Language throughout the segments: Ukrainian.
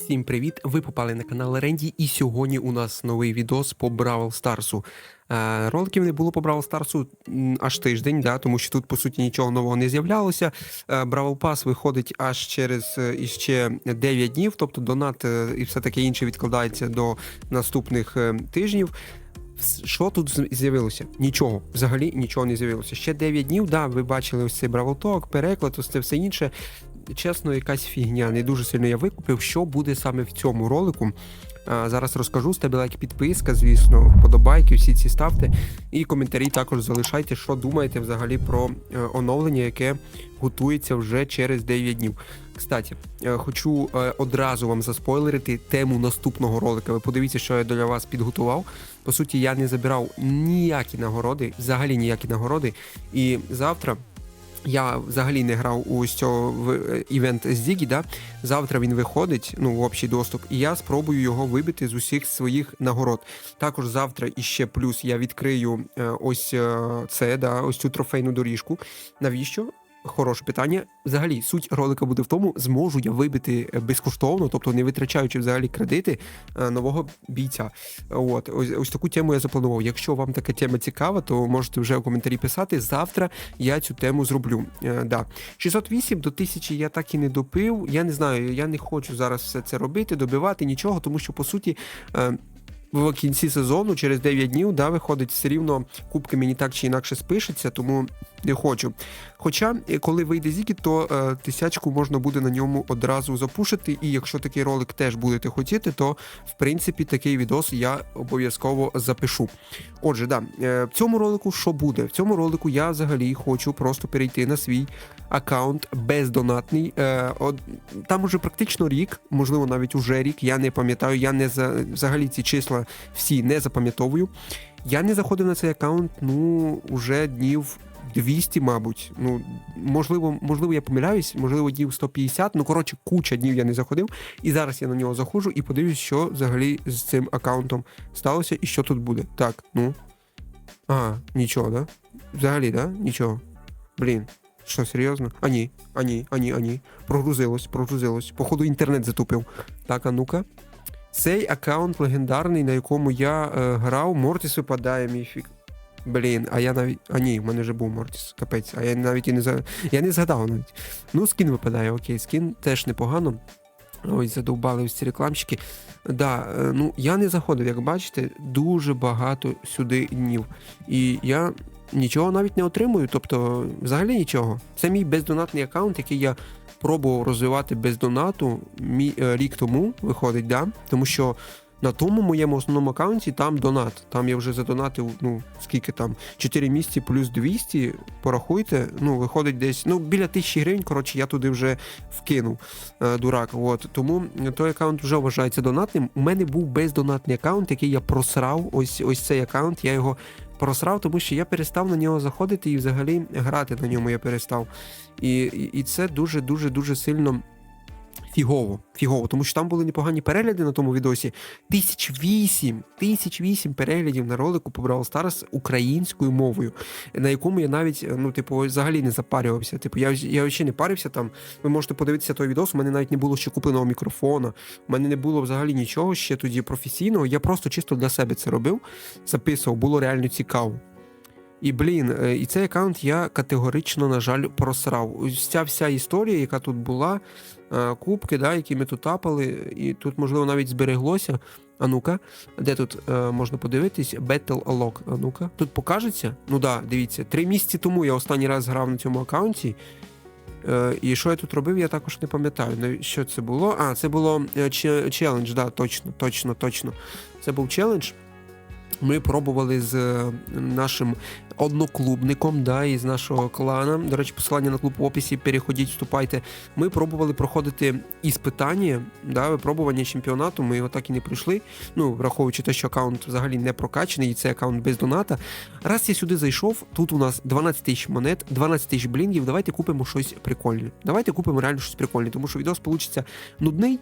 Всім привіт! Ви попали на канал Ренді, і сьогодні у нас новий відос по Бравл Старсу. Е, роликів не було по Бравл Старсу аж тиждень, да, тому що тут по суті нічого нового не з'являлося. Е, Бравл Пас виходить аж через е, іще 9 днів, тобто донат е, і все таке інше відкладається до наступних тижнів. Що тут з'явилося? Нічого, взагалі нічого не з'явилося. Ще 9 днів, да, ви бачили ось цей Бравл Ток, переклад, ось це все інше. Чесно, якась фігня. Не дуже сильно я викупив. Що буде саме в цьому ролику? А, зараз розкажу. Ставте лайк, підписка, звісно, вподобайки, всі ці ставте. І коментарі також залишайте, що думаєте взагалі про е, оновлення, яке готується вже через 9 днів. Кстати, е, хочу е, одразу вам заспойлерити тему наступного ролика. Ви подивіться, що я для вас підготував. По суті, я не забирав ніякі нагороди, взагалі ніякі нагороди. І завтра. Я взагалі не грав у цього в е, івент з Зігі, да? Завтра він виходить, ну, в общий доступ, і я спробую його вибити з усіх своїх нагород. Також завтра іще плюс я відкрию е, ось е, це, да, ось цю трофейну доріжку. Навіщо? Хороше питання. Взагалі, суть ролика буде в тому, зможу я вибити е, безкоштовно, тобто не витрачаючи взагалі кредити е, нового бійця. От ось, ось таку тему я запланував. Якщо вам така тема цікава, то можете вже у коментарі писати. Завтра я цю тему зроблю. Е, да. 608 до 1000 я так і не допив. Я не знаю, я не хочу зараз все це робити, добивати нічого, тому що по суті. Е, в кінці сезону, через 9 днів, да, виходить, все рівно кубки мені так чи інакше спишеться, тому не хочу. Хоча, е, коли вийде Зігі, то е, тисячку можна буде на ньому одразу запушити, і якщо такий ролик теж будете хотіти, то в принципі такий відос я обов'язково запишу. Отже, да, е, в цьому ролику що буде? В цьому ролику я взагалі хочу просто перейти на свій аккаунт бездонатний. Е, от, там уже практично рік, можливо, навіть уже рік. Я не пам'ятаю, я не за взагалі ці числа всі не запам'ятовую. Я не заходив на цей аккаунт, ну, уже днів 200, мабуть. Ну, можливо, можливо, я помиляюсь, можливо, днів 150. Ну, коротше, куча днів я не заходив. І зараз я на нього заходжу і подивлюсь, що взагалі з цим аккаунтом сталося і що тут буде. Так, ну. А, нічого, да? Взагалі, да? Нічого. Блін. Що, серйозно? А ні, а ні, а ні, а ні. Прогрузилось, прогрузилось. Походу, інтернет затупив. Так, а ну-ка. Цей аккаунт легендарний, на якому я е, грав, Мортіс випадає міфік. Блін, а я навіть. А ні, в мене вже був Мортіс, капець. А я навіть і не за. Я не згадав навіть. Ну, скін випадає, окей, скін теж непогано. Ось задовбали ось ці рекламщики. Да, е, ну я не заходив, як бачите, дуже багато сюди днів. І я нічого навіть не отримую, тобто взагалі нічого. Це мій бездонатний аккаунт, який я пробував розвивати без донату мі, е, рік тому, виходить, да? тому що на тому моєму основному аккаунті там донат. Там я вже задонатив, ну скільки там, 4 місяці плюс 200, порахуйте, ну виходить десь, ну біля 1000 гривень, коротше, я туди вже вкинув е, дурак. От. Тому той аккаунт вже вважається донатним. У мене був бездонатний аккаунт, який я просрав. Ось ось цей аккаунт, я його просрав, тому що я перестав на нього заходити і взагалі грати на ньому я перестав. І, і, і це дуже дуже дуже сильно. Фігово, фігово, тому що там були непогані перегляди на тому відосі. Тисяч вісім, тисяч вісім переглядів на ролику по Brawl Stars українською мовою, на якому я навіть, ну, типу, взагалі не запарювався. Типу, я, я взагалі не парився там. Ви можете подивитися той відос, у мене навіть не було ще купленого мікрофона, у мене не було взагалі нічого ще тоді професійного. Я просто чисто для себе це робив, записував, було реально цікаво. І блін, е, і цей аккаунт я категорично, на жаль, просрав. Ось ця вся історія, яка тут була, е, кубки, да, які ми тут тапали, і тут, можливо, навіть збереглося. А ну-ка, де тут е, можна подивитись? Battle Log. А ну-ка, тут покажеться? Ну да, дивіться, три місяці тому я останній раз грав на цьому аккаунті. І що я тут робив, я також не пам'ятаю. Що це було? А, це було челендж, да, точно, точно, точно. Це був челендж. Ми пробували з нашим одноклубником, да, із нашого клана. До речі, посилання на клуб в описі. Переходіть, вступайте. Ми пробували проходити іспитання, да, випробування чемпіонату. Ми його так і не пройшли. Ну, враховуючи те, що аккаунт взагалі не прокачаний, і це аккаунт без доната. Раз я сюди зайшов, тут у нас 12 тисяч монет, 12 тисяч блінгів. Давайте купимо щось прикольне. Давайте купимо реально щось прикольне, тому що відос получиться нудний.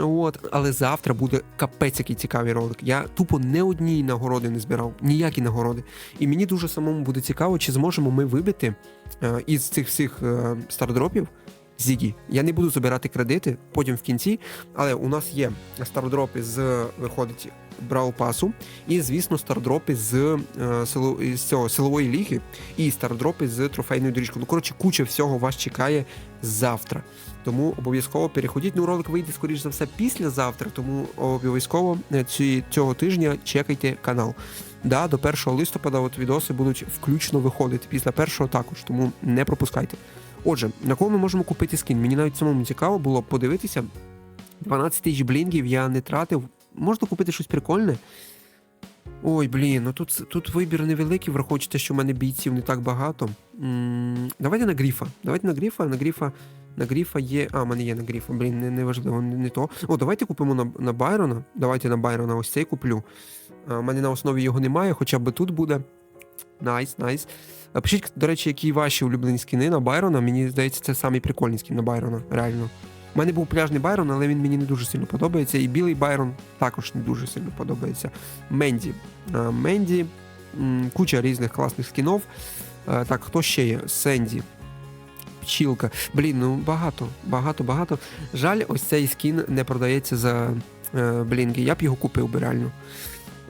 От, але завтра буде капець який цікавий ролик. Я тупо не одній нагороди не збирав, ніякі нагороди. І мені дуже самому буде цікаво, чи зможемо ми вибити е, із цих всіх е, стардропів Зігі. Я не буду забирати кредити потім в кінці, але у нас є стардропи з виходить Брау Пасу, і, звісно, стардропи з, е, з цього силової ліги, і стардропи з трофейною доріжкою. Ну, коротше, куча всього вас чекає завтра. Тому обов'язково переходіть. Ну, ролик вийде, скоріш за все, післязавтра, тому обов'язково цього тижня чекайте канал. Да, до 1 листопада от відоси будуть включно виходити. Після першого також, тому не пропускайте. Отже, на кого ми можемо купити скін? Мені навіть самому цікаво було подивитися. 12 тисяч блінгів я не тратив. Можна купити щось прикольне. Ой, блін, ну тут, тут вибір невеликий, враховуючи те, що в мене бійців не так багато. м давайте на гріфа. Давайте на гріфа, на гріфа. На гріфа є. А, в мене є на гріфа, блін, не, не важливо, не, не то. О, давайте купимо на, на Байрона. Давайте на Байрона ось цей куплю. У мене на основі його немає, хоча б тут буде. Найс, найс. Пишіть, до речі, які ваші улюблені скіни на Байрона. Мені здається, це самий прикольний скін на Байрона, реально. У мене був пляжний Байрон, але він мені не дуже сильно подобається. І білий Байрон також не дуже сильно подобається. Менді. Менді, куча різних класних скінов. А, Так, хто ще є? Сенді. Пчілка. Блін, ну багато, багато, багато. Жаль, ось цей скін не продається за е, блінки. Я б його купив би реально.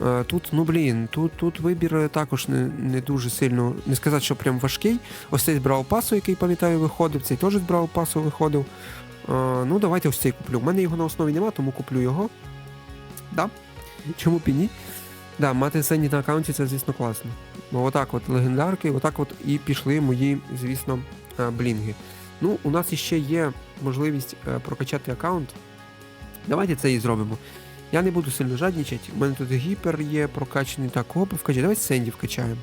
Е, Тут, ну блін, тут, тут вибір е, також не, не дуже сильно. Не сказати, що прям важкий. Ось цей з Брау Пасу, який пам'ятаю, виходив, цей теж з Брау Пасу виходив. Е, Ну, давайте ось цей куплю. У мене його на основі нема, тому куплю його. Да? Чому б ні? Да, мати Сенді на аккаунті це, звісно, класно. Ну, отак от легендарки, отак от і пішли мої, звісно, е, блінги. Ну, у нас іще є можливість е, прокачати аккаунт. Давайте це і зробимо. Я не буду сильно жадничати. У мене тут гіпер є прокачаний. Так, кого б вкачати? Давай Сенді вкачаємо.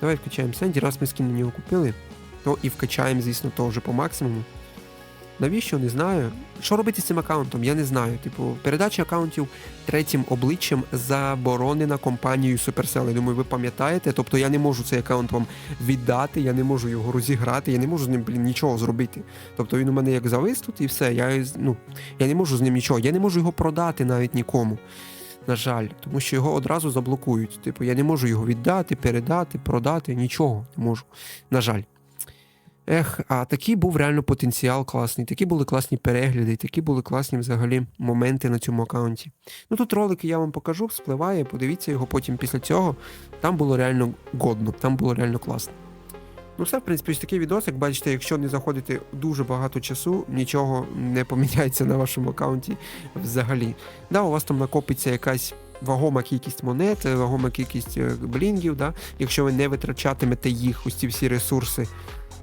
Давай вкачаємо Сенді, раз ми скін на нього купили, то і вкачаємо, звісно, теж по максимуму. Навіщо? Не знаю. Що робити з цим аккаунтом? Я не знаю. Типу, передача аккаунтів третім обличчям заборонена компанією Supercell. Я думаю, ви пам'ятаєте. Тобто я не можу цей аккаунт вам віддати, я не можу його розіграти, я не можу з ним, блін, нічого зробити. Тобто він у мене як завис тут і все. Я, ну, я не можу з ним нічого. Я не можу його продати навіть нікому. На жаль, тому що його одразу заблокують. Типу, я не можу його віддати, передати, продати, нічого не можу. На жаль. Ех, а такий був реально потенціал класний, такі були класні перегляди, такі були класні взагалі моменти на цьому аккаунті. Ну тут ролики я вам покажу, вспливає, подивіться його потім після цього. Там було реально годно, там було реально класно. Ну, все, в принципі, ось такий відос. Як бачите, якщо не заходите дуже багато часу, нічого не поміняється на вашому аккаунті взагалі. Да, у вас там накопиться якась вагома кількість монет, вагома кількість е, блінгів, да, якщо ви не витрачатимете їх, ось ці всі ресурси.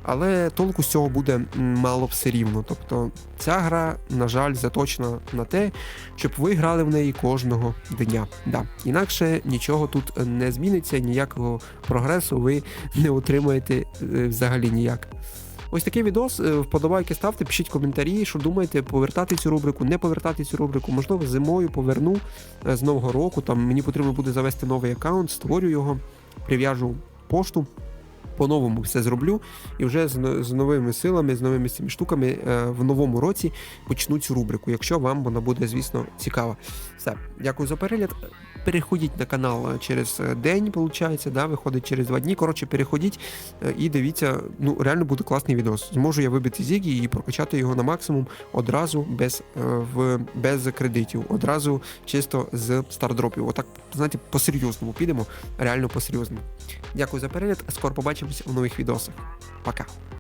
Але толку з цього буде мало все рівно. Тобто ця гра, на жаль, заточена на те, щоб ви грали в неї кожного дня. Да. Інакше нічого тут не зміниться, ніякого прогресу ви не отримаєте е, взагалі ніяк. Ось такий відос. Е, Вподобайки ставте, пишіть коментарі, що думаєте, повертати цю рубрику, не повертати цю рубрику. Можливо, зимою поверну е, з нового року. Там мені потрібно буде завести новий аккаунт, створю його, прив'яжу пошту. По-новому все зроблю і вже з, з новими силами, з новими цими штуками е, в новому році почну цю рубрику, якщо вам вона буде, звісно, цікава. Все, дякую за перегляд. Переходіть на канал е, через е, день, виходить, да, виходить через два дні. Коротше, переходіть е, і дивіться, ну реально буде класний відос. Зможу я вибити Зігі і прокачати його на максимум одразу без, в, без кредитів, одразу чисто з стардропів. Отак, знаєте, по-серйозному підемо, реально по-серйозному. Дякую за перегляд. Скоро побачимося у нових відосах. Пока.